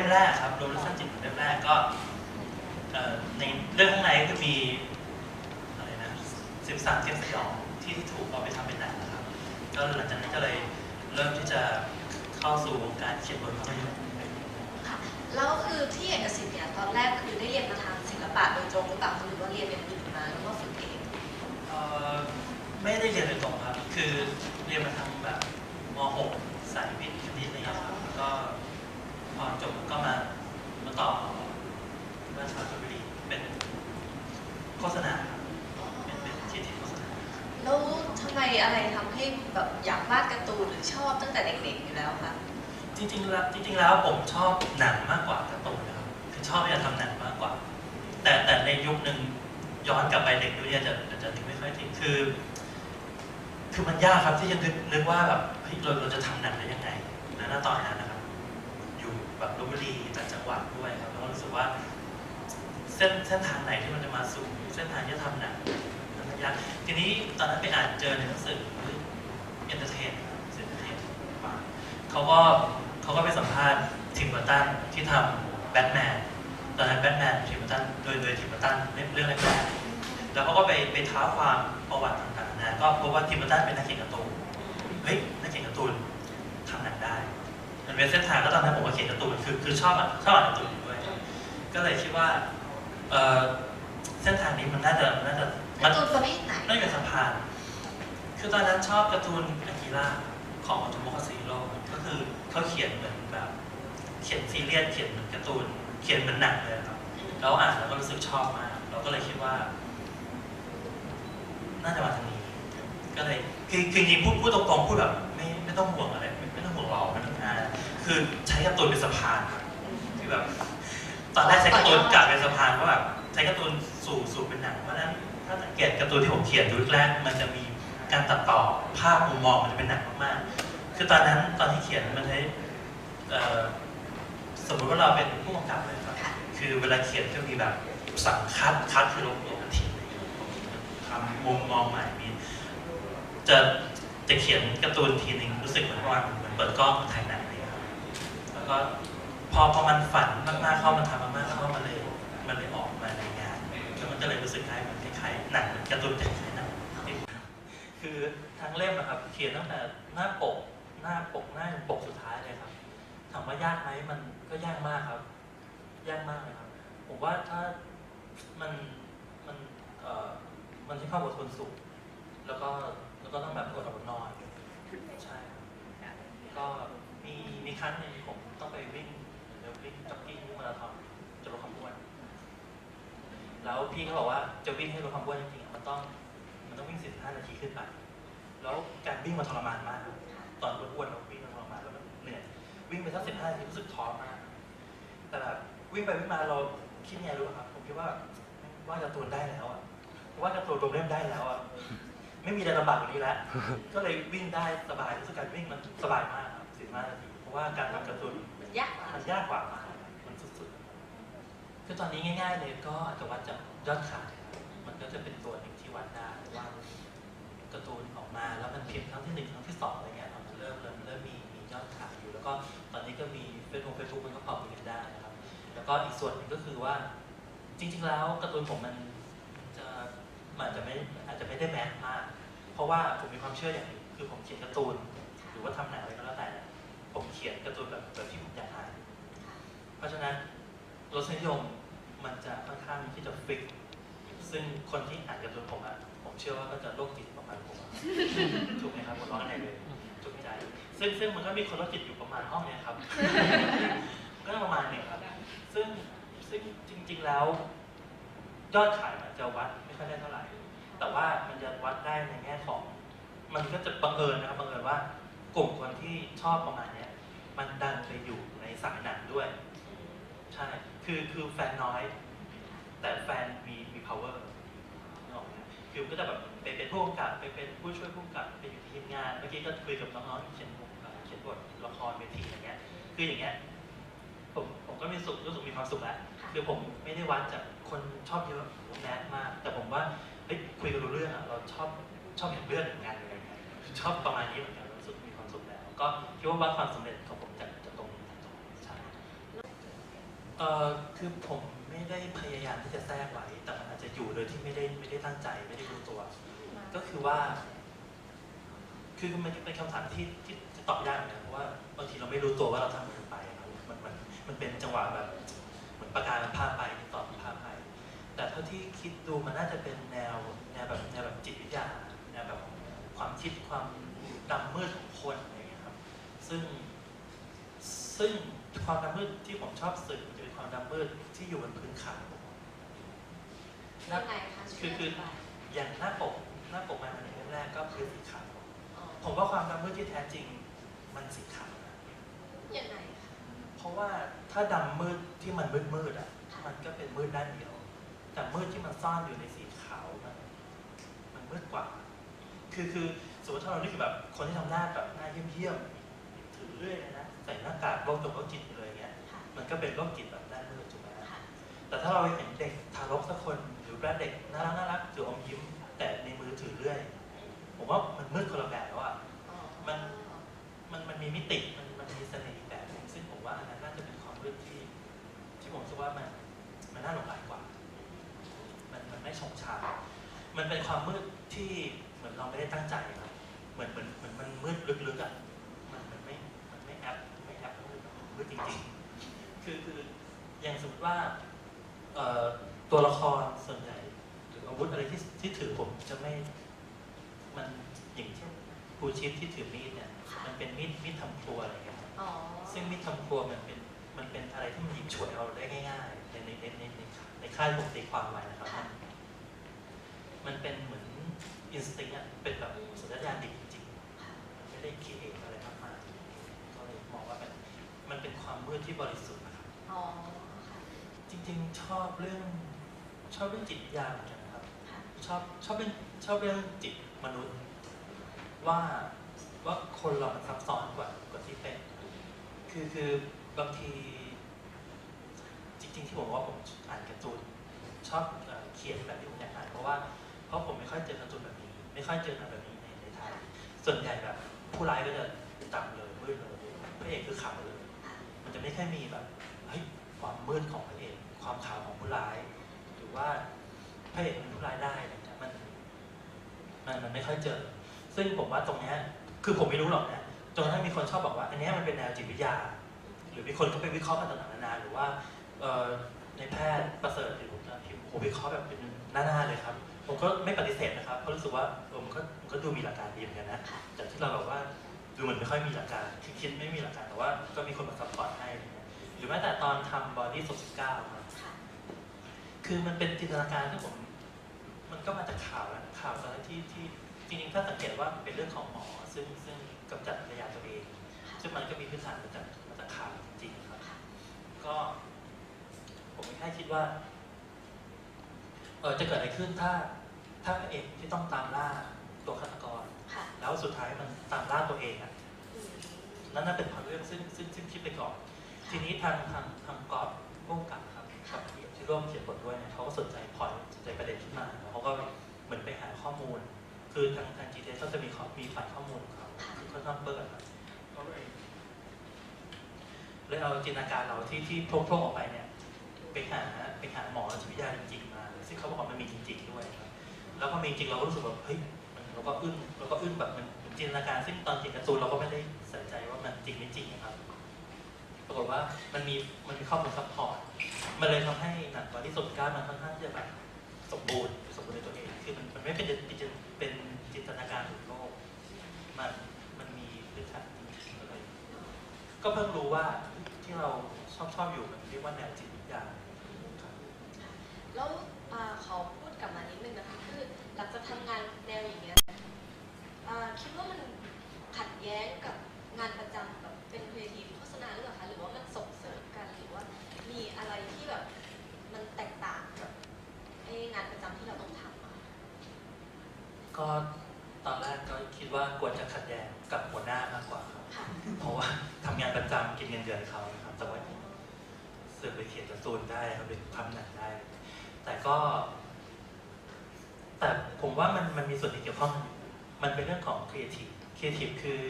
ล่มแรกครับโดนสั้นจิตเล่มแรกก็เอ่อในเรื่องข้างในก็มีอะไรนะสิบสามเทียมสยองที่ที่ถูกเอาไปทำเป็นหนังนะครับ ก็หลังจากนั้นก็เลยเริ่มที่จะเข้าสู่วงการเขียนบทภาพยนตร์ค่ะแล้วคือที่เอกสิทธิ์เนี่ยตอนแรกคือได้เรียนมาทางศิลปะโดยตรงหรือเปล่าหรือว่าเรียนอย่างอื่นมาแล้วก็ฝึกเองเอ่อไม่ได้เรียนโดยตรงครับ คือเรียนมาทางแบบม .6 สายวิทย์คณิตอะไรอย่างเงี้ยครับแล้วก็พอจบก็มามาต่อราชภัฏธนบุรีเป็นโฆษณาครับเป็นเป็นที่ที่โฆษณา แล้วทำไม อะไรทำให้แบบอยากวาดการ์ตูนหรือชอบตั้งแต่เด็กๆอยู่แล้วคะจริงๆแล้วจริงๆแล้วผมชอบหนังมากกว่าการ์ตูนนะครับคือชอบที่จะทำหนังมากกว่า แต่แต่ในยุคหนึ่งย้อนกลับไปเด็กยุคนี้จะจะจะนึกไม่ค่อยถึงคือ คือมันยากครับที่จะนึกนึกว่าแบบเฮ้ยเราเราจะทำหนังได้ยังไงนะณตอนนั้นนะครับ อยู่แบบลบบุรีต่างจังหวัดด้วยครับแล้วก็รู้สึกว่า เส้นเส้นทางไหนที่มันจะมาสู่เส้นทางที่จะทำหนัง ยากทีนี้ตอนนั้นไปอ่านเจอในหนังสือเอนเตอร์เทนเอนเตอร์เทนมาเขาก็เขาก็ไปสัมภาษณ์ทิมเบอร์ตันที่ทำแบทแมนตอนนั้นแบทแมนทิมเบอร์ตันโดยโดยทิมเบอร์ตันเรื่องแรกๆแล้วเขาก็ไปไปท้าความประวัติต่างๆนะก็พบว่าทิมเบอร์ตันเป็นนักเขียนการ์ตูนเฮ้ยนักเขียนการ์ตูนทำหนังได้มันเป็นเส้นทางแล้วตอนนั้นผมก็เขียนการ์ตูนคือคือชอบอะชอบอ่านการ์ตูนด้วย ก็เลยคิดว่าเออเส้นทางนี้มันน่าจะน่าจะ กานร์ตูนประเภทไหนน่าจะเป็นสะพาน คือตอนนั้นชอบการ์ตูนอากิระของโอโตโมคาซิโร่ก็คือเขาเขียนเหมือนแบบ เขียนซีเรียสเขียนเหมือนการ์ตูน เขียนเหมือนหนังเลยครับแล้วอ่านแล้วก็รู้สึกชอบมาก เราก็เลยคิดว่า น่าจะมาทางนี้ ก็เลยคือคือจริงๆพูดพูดตรงๆพูดแบบไม่ไม่ต้องห่วงอะไรไม่ไม่ต้องห่วงเราไม่ต้องอ่านคือใช้การ์ตูนเป็นสะพานครับคือแบบตอนแรกใช้การ์ตูนกลับเป็นสะพานเพราะแบบใช้การ์ตูน สู่สู่เป็นหนังเพราะฉะนั้นถ้าสังเกตการ์ตูนที่ผมเขียนยุคแรกมันจะมีการตัดต่อภาพมุมมองมันจะเป็นหนังมากๆคือตอนนั้นตอนที่เขียนมันใช้เอ่อสมมติว่าเราเป็นผู้กำกับเลยครับค่ะคือเวลาเขียนจะมีแบบสั่งคัดคัดคือลบลบทันทีทำมุมมองใหม่มีจะจะเขียนการ์ตูนทีหนึ่งรู้สึกเหมือนว่าเหมือนเปิดกล้องถ่ายหนังเลยครับแล้วก็พอพอมันฝันมากๆเข้ามันทำมากๆเข้ามันเลยมันเลยออกมาในงาน แล้วมันก็เลยรู้สึกคล้ายเหมือนคล้ายๆหนังการ์ตูนแต่คล้ายๆหนังคือทั้งเล่มนะครับเขียนตั้งแต่หน้าปก หน้าปกหน้าปกสุดท้ายเลยครับถามว่ายากไหมมันก็ยากมากครับ ยากมากเลยครับ ผมว่าถ้ามันมันเอ่อมันใช้ความอดทนสูงแล้วก็แล้วก็ต้องแบบอดหลับอดนอนใช่ครับก็มีมีครั้งหนึ่งผมต้องไปวิ่งเดี๋ยววิ่งจ็อกกิ้งวิ่งมาราธอนจะลดความอ้วนแล้วพี่เขาบอกว่า จะวิ่งให้ลดความอ้วนจริงๆอะมันต้องมันต้องวิ่ง 15 นาทีขึ้นไปแล้วการวิ่งมันทรมานมากครับตอนอ้วนๆเราวิ่งมันทรมานแล้วมันเหนื่อยวิ่งไปสัก 15 นาทีรู้สึกท้อมาก แต่แบบวิ่งไปวิ่งมาเราคิดไงรู้ป่ะครับ ผมคิดว่าว่าการ์ตูนได้แล้วอะว่าการ์ตูนรวมเล่มได้แล้วอะไม่มีอะไรลำบากกว่านี้แล้ว ก็เลยวิ่งได้สบายรู้สึกการวิ่งมันสบายมากครับสิบห้านาทีเพราะว่าการทำการ์ตูนมันยากกว่ามันยากกว่ามากมันสุดๆคือตอนนี้ง่าย ๆ เลยก็อาจจะวัดจากยอดขายครับมัน ก็จะเป็นตัวหนึ่งที่วัดได้ว่าการ์ตูนออกมาแล้วมันพิมพ์ครั้งที่หนึ่งครั้งที่สองอะไรเงี้ยมันเริ่มเริ่มเริ่มมีมียอดขายอยู่ แล้วก็ตอนนี้ก็มีเฟซบุ๊กเฟซบุ๊กมันก็พอมีกันได้นะครับ แล้วก็อีกส่วนหนึ่งก็คือว่า จริง ๆ แล้วการ์ตูนผมมันจะมันอาจจะไม่อาจจะไม่ได้แมสมาก เพราะว่าผมมีความเชื่ออย่างหนึงคือผมเขียนการ์ตูน หรือว่าทำหนังอะไรก็แล้วแต่ผมเขียนการ์ตูนแบบแบบที่ผมอยากอ่านเพราะฉะนั้นรสนิยมมันจะค่อนข้างที่จะฟิก ซึ่งคนที่อ่านการ์ตูนผมอะผมเชื่อว่าก็จะโรคจิตประมาณผมอะถูกไหมครับหัวเร้อนอะไรเลยถูกใจ ซึ่งซึ่งมันก็มีคนโรคจิตอยู่ประมาณห้องเนี้ยครับ ก็ประมาณหนึ่งครับ ซึ่งซึ่งจริง ๆแล้ว ยอดขายมันจะวัดไม่ค่อยได้เท่าไหร่ แต่ว่ามันจะวัดได้ในแง่ของ มันก็จะบังเอิญนะครับบังเอิญว่ากลุ่มคนที่ชอบประมาณเนี้ยมันดันไปอยู่ในสายหนังด้วย ใช่ คือคือแฟนน้อย แต่แฟนมีมี power นึกออกไหมคือก็จะแบบไปเป็นผู้กำกับไปเป็นผู้ช่วยผู้กำกับไปอยู่ทีมงาน เมื่อกี้ก็คุยกับน้องๆที่เขียนบทเอ่อเขียนบทละครเวทีอย่างเงี้ย คืออย่างเงี้ยผมผมก็มีสุขรู้สึกมีความสุขแล้วคือผมไม่ได้วัดจากคนชอบเยอะผมแนทมาก แต่ผมว่าเฮ้ยคุยกันรู้เรื่องอะเราชอบชอบเห็นเรื่องเหมือนกันอะไรเงี้ยชอบประมาณนี้เหมือนกันรู้สึกมีความสุขแล้ว ก็คิดว่าวัดความสำเร็จของผมจากจากตรงนี้จากตรงนี้ใช่เออคือผม ไม่ได้พยายามที่จะแทรกไว้ แต่มันอาจจะอยู่โดยที่ไม่ได้ไม่ได้ตั้งใจไม่ได้รู้ตัว ก็คือว่า คือมันเป็นคำถามที่ที่ที่ตอบยากเหมือนกันเพราะว่าบางทีเราไม่รู้ตัวว่าเราทำมันไปครับมันมันมันเป็นจังหวะแบบเหมือนปากกามันพาไปตอบพาไปแต่เท่าที่คิดดูมันน่าจะเป็นแนวแนวแบบแนวแบบจิตวิทยาแนวแบบความคิดความดำมืดของคนอะไรอย่างเงี้ยครับ ซึ่งซึ่งความดำมืดที่ผมชอบสื่อจะเป็น ความดำมืดที่อยู่บนพื้นขาวยังไงคะคือคืออย่างหน้าปกหน้าปกมาในเล่มแรกก็พื้นสีขาวอ๋อผมว่าความดำมืดที่แท้จริงมันสีขาวนะยังไงคะ เพราะว่าถ้าดำมืดที่มันมืดมืดๆอะมันก็เป็นมืดด้านเดียว แต่มืดที่มันซ่อนอยู่ในสีขาวมันมันมืดกว่า คือคือสมมติถ้าเรานึกถึงแบบคนที่ทำหน้าแบบหน้าเยี่ยมๆถือเรื่อยเลยนะใส่หน้ากากโรคตกโรคจิตอยู่เลยเงี้ยค่ะ มันก็เป็นโรคจิตแบบด้านมืดถูกไหมฮะค่ะแต่ถ้าเราเห็นเด็กทารกสักคนหรือว่าเด็กน่ารักน่ารักถืออมยิ้ม แต่ในมือถือเรื่อย ผมว่ามันมืดคนละแบบแล้วอะอ๋อมันมันมันมีมิติมันมันมีเสน่ห์อีกแบบหนึงซึ่งผมว่าอันนั้นน่าจะเป็นความมืดที่ ที่ผมคิดว่ามันมันน่าหลงไหลกว่า มันมันไม่ชงชา มันเป็นความมืดที่เหมือนเราไม่ได้ตั้งใจครับเหมือนเหมือนเหมือนมันมืดลึกๆอะ มันมันไม่ มันไม่แอปไม่แอปมืดมันมืดจริงๆ คือคืออย่างสมมติว่าเอ่อตัวละครส่วนใหญ่หรืออาวุธอะไรที่ที่ถือผมจะไม่มันอย่างเช่นครูชิปที่ถือมีดเนี่ยมันเป็นมีดมีดทำครัวอะไรอย่างเงี้ยครับอ๋อซึ่งมีดทำครัวมันเป็นมันเป็นอะไรที่มันหยิบฉวยเอาได้ง่ายๆในในในในในในค่ายผมตีความไว้นะครับค่ะมันเป็นเหมือนอินสติ้งอะเป็นแบบสัญชาตญาณดิบจริงค่ะๆไม่ได้คิดเองอะไรมากมายก็เลยมองว่ามันมันเป็นความมืดที่บริสุทธิ์นะครับ อ๋อค่ะจริงๆชอบเรื่องชอบเรื่องจิตวิทยาเหมือนกันนะครับ ค่ะ ชอบชอบเรื่องชอบเรื่องจิตมนุษย์ ว่าว่าคนเรามันซับซ้อนกว่ากว่าที่เป็น คือคือบางที จริงๆที่ผมว่าผมอ่านการ์ตูนชอบเอ่อเขียนแบบที่ผมอยากอ่านเพราะว่าเพราะผมไม่ค่อยเจอการ์ตูนแบบนี้ ไม่ค่อยเจอหนังแบบนี้ในในไทยส่วนใหญ่แบบผู้ร้ายก็จะต่ำเลยมืดเลยพระเอกคือขาวเลยค่ะมันจะไม่ค่อยมีแบบเฮ้ยควา มืดของพระเอกความขาวของผู้ร้าย หรือว่าพระเอกเป็นผู้ร้ายได้เงี้ยมันมันมันไม่ค่อยเจอ ซึ่งผมว่าตรงเนี้ยคือผมไม่รู้หรอกนะจนกระทั่งมีคนชอบบอกว่า อันนี้มันเป็นแนวจิตวิทยา หรือมีคนก็ไปวิเคราะห์กันต่างๆนานาหรือว่าในแพทย์ประเสริฐหรือผมพิมพ์ผมวิเคราะห์แบบเป็นหน้าๆเลยครับ ผมก็ไม่ปฏิเสธนะครับเพราะรู้สึกว่าเออมันก็มันก็ดูมีหลักการดีเหมือนกันนะค่ะแต่ที่เราแบบว่าดูเหมือนไม่ค่อยมีหลักการคิดไม่มีหลักการแต่ว่าก็มีคนมาซัพพอร์ตให้ รเงี้ยหรือแม้แต่ตอนทำบอดี้ศพสิบเก้าครับค่ะคือมันเป็นจินตนาการที่ผม มันก็มาจากข่าวแหละข่าวตอนนั้นที่ที่จริงๆถ้าสังเกตว่ามันเป็นเรื่องของหมอ ซึ่งซึ่งกำจัดภรรยาตัวเอง ซึ่งมันก็มีพื้นฐานมาจากมาจากข่าวจริงๆครับค่ะก็ ผมแค่คิดว่าเออจะเกิดอะไรขึ้นถ้าถ้าพระเอกที่ต้องตามล่าตัวฆาตกรค่ะแล้วสุดท้ายมันตามล่าตัวเองอะอืมนั่นน่าเป็นพล็อตเรื่องซึ่งซึ่งซึ่งคิดไปก่อน ทีนี้ทางทางทางกอบร่วมกับครับกับที่ที่ร่วมเขียนบทด้วยเนี่ยเขาก็สนใจพอยสนใจประเด็นขึ้นมาแล้วเขาก็เหมือนไปหาข้อมูล คือทางทาง g t ก็จะมีข้อมีฝ่ายข้อมูลของเขาคือค่อนข้างเปิดครับเลยเอาจินตนาการเราที่ที่โพร่งๆออกไปเนี่ยไปหาไปหาหมอจิตวิทยาจริงๆมาซึ่งเขาบอกว่ามันมีจริง ๆด้วยครับแล้วพอมีจริงเราก็รู้สึกว่าเฮ้ยเราก็อึ้งเราก็อึ้งแบบมันจินตนาการซึ่งตอนเขียนการ์ตูนเราก็ไม่ได้ส่ใว่ามันมีมันมีข้อมูลซัพพอร์ตมันเลยทำให้หนังตอนที่สมการมันค่อนข้างที่จะแบบสมบูรณ์สมบูรณ์ในตัวเองคือมันมันไม่เป็นเป็นเป็นจินตนาการถึงโลกมันมันมีพื้นฐานจริงๆก็เลยก็เพิ่งรู้ว่าที่เราชอบชอบอยู่มันเรียกว่าแนวจิตวิทยาแล้ว จำกินเงินเดือนเขานะครับแต่ว่าเสือกไปเขียนการ์ตูนได้ครับเป็นทำหนังได้ แต่ก็ แต่ผมว่ามันมันมีส่วนที่เกี่ยวข้อง มันเป็นเรื่องของครีเอทีฟครีเอทีฟคือ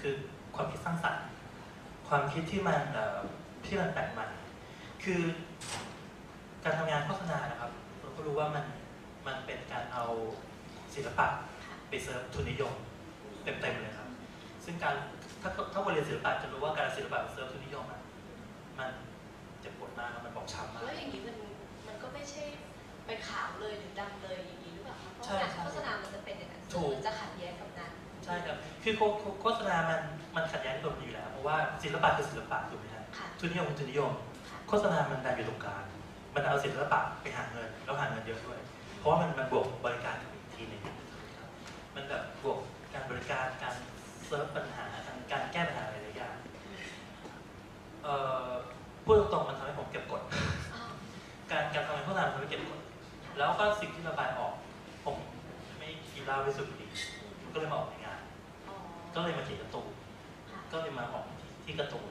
คือความคิดสร้างสรรค์ ความคิดที่มันที่มันแปลกใหม่คือการทำงานโฆษณานะครับเราก็รู้ว่ามันมันเป็นการเอาศิลปะค่ะไปเซิร์ฟทุนนิยมเต็มๆเลยครับ ซึ่งการ ถ้าถ้าคนเรียนศิลปะจะรู้ว่าการศิลปะไปเซิร์ฟทุนนิยมอะมันเจ็บปวดมากมันบอกช้ำมาก แล้วอย่างนี้มันมันก็ไม่ใช่ไปขาวเลยหรือดำเลยอย่างนี้หรือเปล่าคะเพราะใช่งานใช่โฆษณามันจะเป็นอย่างนั้นถูซึ่งกมันจะขัดแย้งกับงานใช่ครับ คือโฆโฆโฆษณา มัน มันขัดแย้งกับตัวมันอยู่แล้ว เพราะว่าศิลปะคือศิลปะถูกไหมฮะค่ะทุนนิยมคือทุนนิยมค่ะโฆษณา มันดันอยู่ตรงกลาง มันเอาศิลปะไปหาเงิน แล้วหาเงินเยอะด้วย เพราะว่ามัน มันบวกบริการอีกทีหนึ่งครับมันแบบบวกการบริการ การ เซิร์ฟปัญหาการแก้ปัญหาหลายๆอย่างเอ่อพูดตรงๆมันทำให้ผมเก็บกดอ้าวการการทำงานโฆษณามันทำให้เก็บกด แล้วก็สิ่งที่ระบายออก ผมไม่กินเหล้าไม่สูบบุหรี่มันก็เลยมาออกในงานอ๋อก็เลยมาเขียนการ์ตูนค่ะก็เลยมาออกที่ที่การ์ตูน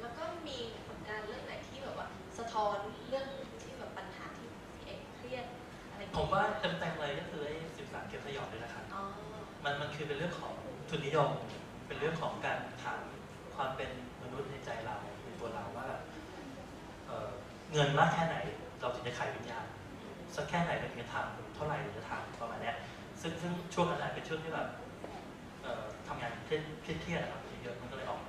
แล้วก็มีผลงานเรื่องไหนที่แบบว่า สะท้อนเรื่องที่แบบปัญหาที่ที่เอกเครียดอะไรอย่งผเงี้ยมว่าเต็มๆเลยก็คือไอ้สิบสามเก็บขยอนด้วยนะครับอ๋อมันมันคือเป็นเรื่องของ ทุนนิยมเป็นเรื่องของการถามความเป็นมนุษย์ในใจเราในตัวเราว่าเเงินมากแค่ไหน เราถึงจะขายวิญญาณสักแค่ไหนเราถึงจะทำเท่าไหร่เราจะทำประมาณนี้ซึ่งซึ่งช่วงนั้นเป็นช่วงที่แบบทำงานเครียดเครียดๆนะครับเยอะมันก็เลยออกมา